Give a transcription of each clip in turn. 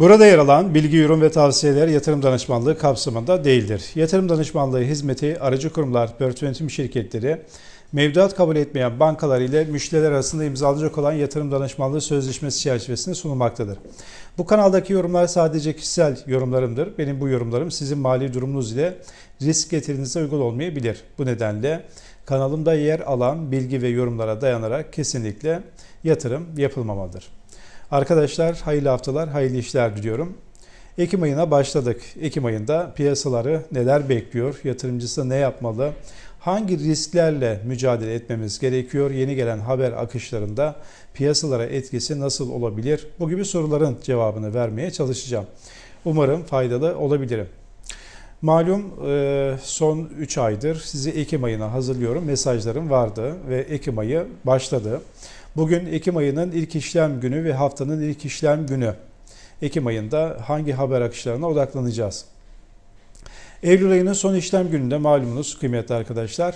Burada yer alan bilgi, yorum ve tavsiyeler yatırım danışmanlığı kapsamında değildir. Yatırım danışmanlığı hizmeti aracı kurumlar, portföy yönetim şirketleri, mevduat kabul etmeyen bankalar ile müşteriler arasında imzalanacak olan yatırım danışmanlığı sözleşmesi çerçevesinde sunulmaktadır. Bu kanaldaki yorumlar sadece kişisel yorumlarımdır. Benim bu yorumlarım sizin mali durumunuz ile risk getirinize uygun olmayabilir. Bu nedenle kanalımda yer alan bilgi ve yorumlara dayanarak kesinlikle yatırım yapılmamalıdır. Arkadaşlar hayırlı haftalar, hayırlı işler diliyorum. Ekim ayına başladık. Ekim ayında piyasaları neler bekliyor? Yatırımcısı ne yapmalı? Hangi risklerle mücadele etmemiz gerekiyor? Yeni gelen haber akışlarında piyasalara etkisi nasıl olabilir? Bu gibi soruların cevabını vermeye çalışacağım. Umarım faydalı olabilirim. Malum e, son 3 aydır sizi Ekim ayına hazırlıyorum. Mesajlarım vardı ve Ekim ayı başladı. Bugün Ekim ayının ilk işlem günü ve haftanın ilk işlem günü. Ekim ayında hangi haber akışlarına odaklanacağız? Eylül ayının son işlem gününde malumunuz kıymetli arkadaşlar.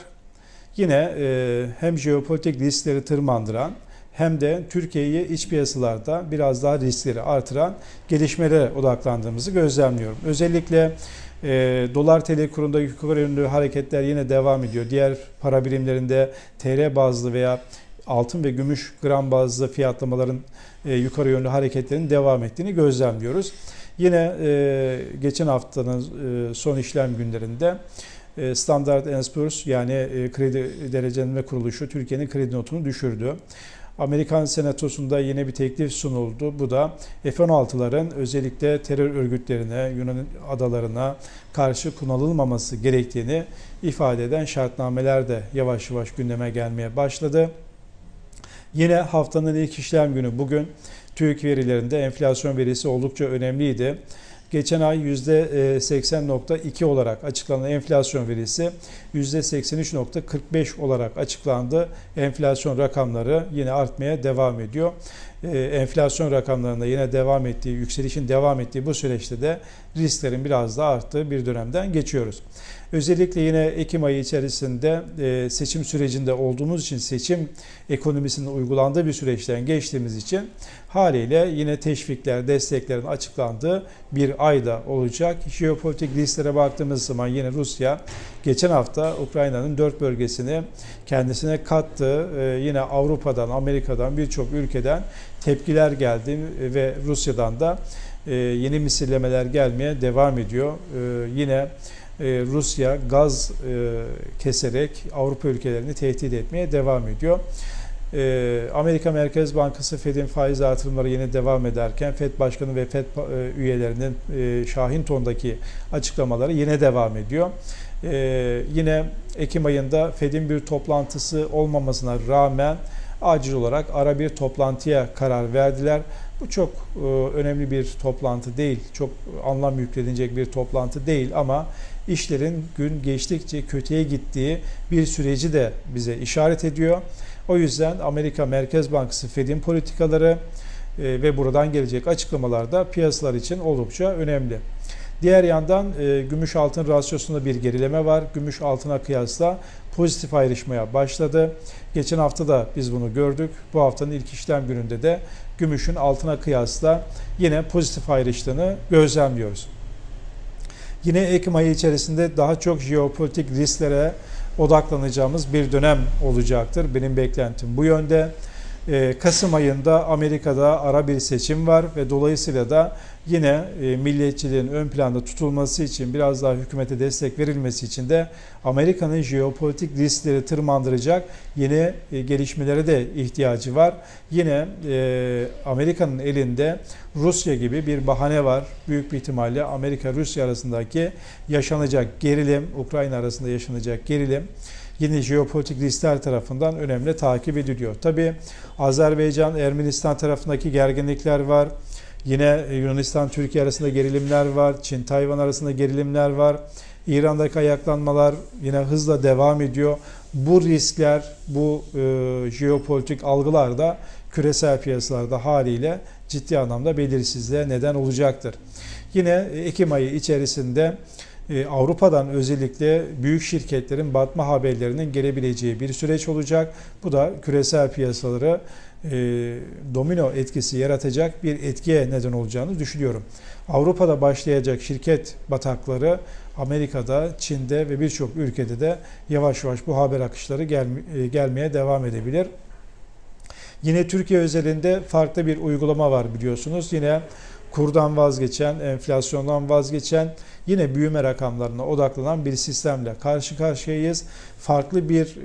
Yine e, hem jeopolitik riskleri tırmandıran hem de Türkiye'yi iç piyasalarda biraz daha riskleri artıran gelişmelere odaklandığımızı gözlemliyorum. Özellikle e, dolar TL kurunda yukarı yönlü hareketler yine devam ediyor. Diğer para birimlerinde TL bazlı veya altın ve gümüş gram bazlı fiyatlamaların e, yukarı yönlü hareketlerin devam ettiğini gözlemliyoruz. Yine e, geçen haftanın e, son işlem günlerinde e, Standard Poor's yani e, kredi derecelenme kuruluşu Türkiye'nin kredi notunu düşürdü. Amerikan Senatosu'nda yine bir teklif sunuldu. Bu da F-16'ların özellikle terör örgütlerine, Yunan adalarına karşı kullanılmaması gerektiğini ifade eden şartnameler de yavaş yavaş gündeme gelmeye başladı. Yine haftanın ilk işlem günü bugün TÜİK verilerinde enflasyon verisi oldukça önemliydi. Geçen ay %80.2 olarak açıklanan enflasyon verisi %83.45 olarak açıklandı. Enflasyon rakamları yine artmaya devam ediyor. Ee, enflasyon rakamlarında yine devam ettiği, yükselişin devam ettiği bu süreçte de risklerin biraz daha arttığı bir dönemden geçiyoruz. Özellikle yine Ekim ayı içerisinde e, seçim sürecinde olduğumuz için seçim ekonomisinin uygulandığı bir süreçten geçtiğimiz için haliyle yine teşvikler, desteklerin açıklandığı bir ayda olacak. Jeopolitik risklere baktığımız zaman yine Rusya geçen hafta Ukrayna'nın dört bölgesini kendisine kattı. E, yine Avrupa'dan, Amerika'dan birçok ülkeden tepkiler geldi ve Rusya'dan da e, yeni misillemeler gelmeye devam ediyor. Yine Rusya gaz e, keserek Avrupa ülkelerini tehdit etmeye devam ediyor. E, Amerika Merkez Bankası Fed'in faiz artırımları yine devam ederken Fed Başkanı ve Fed üyelerinin Şahin Ton'daki açıklamaları yine devam ediyor. Yine Ekim ayında Fed'in bir toplantısı olmamasına rağmen acil olarak ara bir toplantıya karar verdiler. Bu çok önemli bir toplantı değil, çok anlam yüklenilecek bir toplantı değil ama işlerin gün geçtikçe kötüye gittiği bir süreci de bize işaret ediyor. O yüzden Amerika Merkez Bankası Fed'in politikaları e, ve buradan gelecek açıklamalar da piyasalar için oldukça önemli. Diğer yandan e, gümüş altın rasyosunda bir gerileme var. Gümüş altına kıyasla pozitif ayrışmaya başladı. Geçen hafta da biz bunu gördük. Bu haftanın ilk işlem gününde de gümüşün altına kıyasla yine pozitif ayrıştığını gözlemliyoruz. Yine Ekim ayı içerisinde daha çok jeopolitik risklere odaklanacağımız bir dönem olacaktır. Benim beklentim bu yönde. Ee, Kasım ayında Amerika'da ara bir seçim var ve dolayısıyla da yine e, milliyetçiliğin ön planda tutulması için biraz daha hükümete destek verilmesi için de Amerika'nın jeopolitik riskleri tırmandıracak yeni e, gelişmelere de ihtiyacı var. Yine e, Amerika'nın elinde Rusya gibi bir bahane var. Büyük bir ihtimalle Amerika-Rusya arasındaki yaşanacak gerilim, Ukrayna arasında yaşanacak gerilim yine jeopolitik riskler tarafından önemli takip ediliyor. Tabi Azerbaycan, Ermenistan tarafındaki gerginlikler var. Yine Yunanistan, Türkiye arasında gerilimler var. Çin, Tayvan arasında gerilimler var. İran'daki ayaklanmalar yine hızla devam ediyor. Bu riskler, bu e, jeopolitik algılar da küresel piyasalarda haliyle ciddi anlamda belirsizliğe neden olacaktır. Yine Ekim ayı içerisinde e, Avrupa'dan özellikle büyük şirketlerin batma haberlerinin gelebileceği bir süreç olacak. Bu da küresel piyasaları e, domino etkisi yaratacak bir etkiye neden olacağını düşünüyorum. Avrupa'da başlayacak şirket batakları Amerika'da, Çin'de ve birçok ülkede de yavaş yavaş bu haber akışları gel, e, gelmeye devam edebilir. Yine Türkiye özelinde farklı bir uygulama var biliyorsunuz. Yine kurdan vazgeçen, enflasyondan vazgeçen, yine büyüme rakamlarına odaklanan bir sistemle karşı karşıyayız. Farklı bir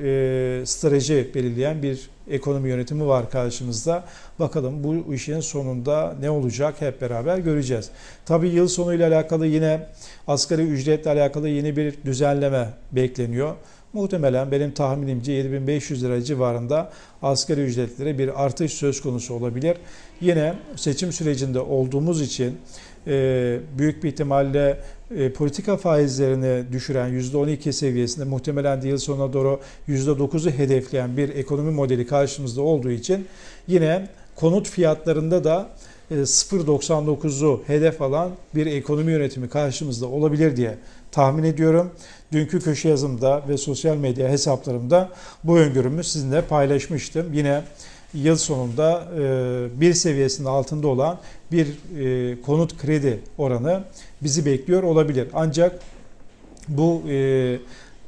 e, strateji belirleyen bir ekonomi yönetimi var karşımızda. Bakalım bu işin sonunda ne olacak hep beraber göreceğiz. Tabii yıl sonuyla alakalı yine asgari ücretle alakalı yeni bir düzenleme bekleniyor. Muhtemelen benim tahminimce 7500 lira civarında asgari ücretlere bir artış söz konusu olabilir. Yine seçim sürecinde olduğumuz için e, büyük bir ihtimalle e, politika faizlerini düşüren %12 seviyesinde muhtemelen de yıl sonuna doğru %9'u hedefleyen bir ekonomi modeli karşımızda olduğu için yine konut fiyatlarında da 0.99'u hedef alan bir ekonomi yönetimi karşımızda olabilir diye tahmin ediyorum. Dünkü köşe yazımda ve sosyal medya hesaplarımda bu öngörümü sizinle paylaşmıştım. Yine yıl sonunda e, bir seviyesinin altında olan bir e, konut kredi oranı bizi bekliyor olabilir. Ancak bu e,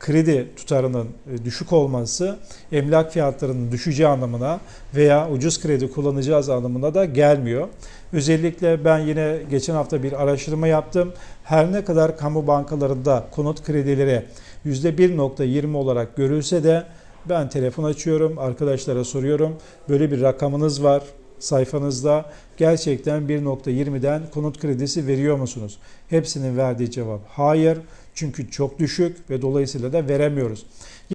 kredi tutarının düşük olması emlak fiyatlarının düşeceği anlamına veya ucuz kredi kullanacağız anlamına da gelmiyor. Özellikle ben yine geçen hafta bir araştırma yaptım. Her ne kadar kamu bankalarında konut kredileri %1.20 olarak görülse de ben telefon açıyorum, arkadaşlara soruyorum. Böyle bir rakamınız var sayfanızda. Gerçekten 1.20'den konut kredisi veriyor musunuz? Hepsinin verdiği cevap hayır. Çünkü çok düşük ve dolayısıyla da veremiyoruz.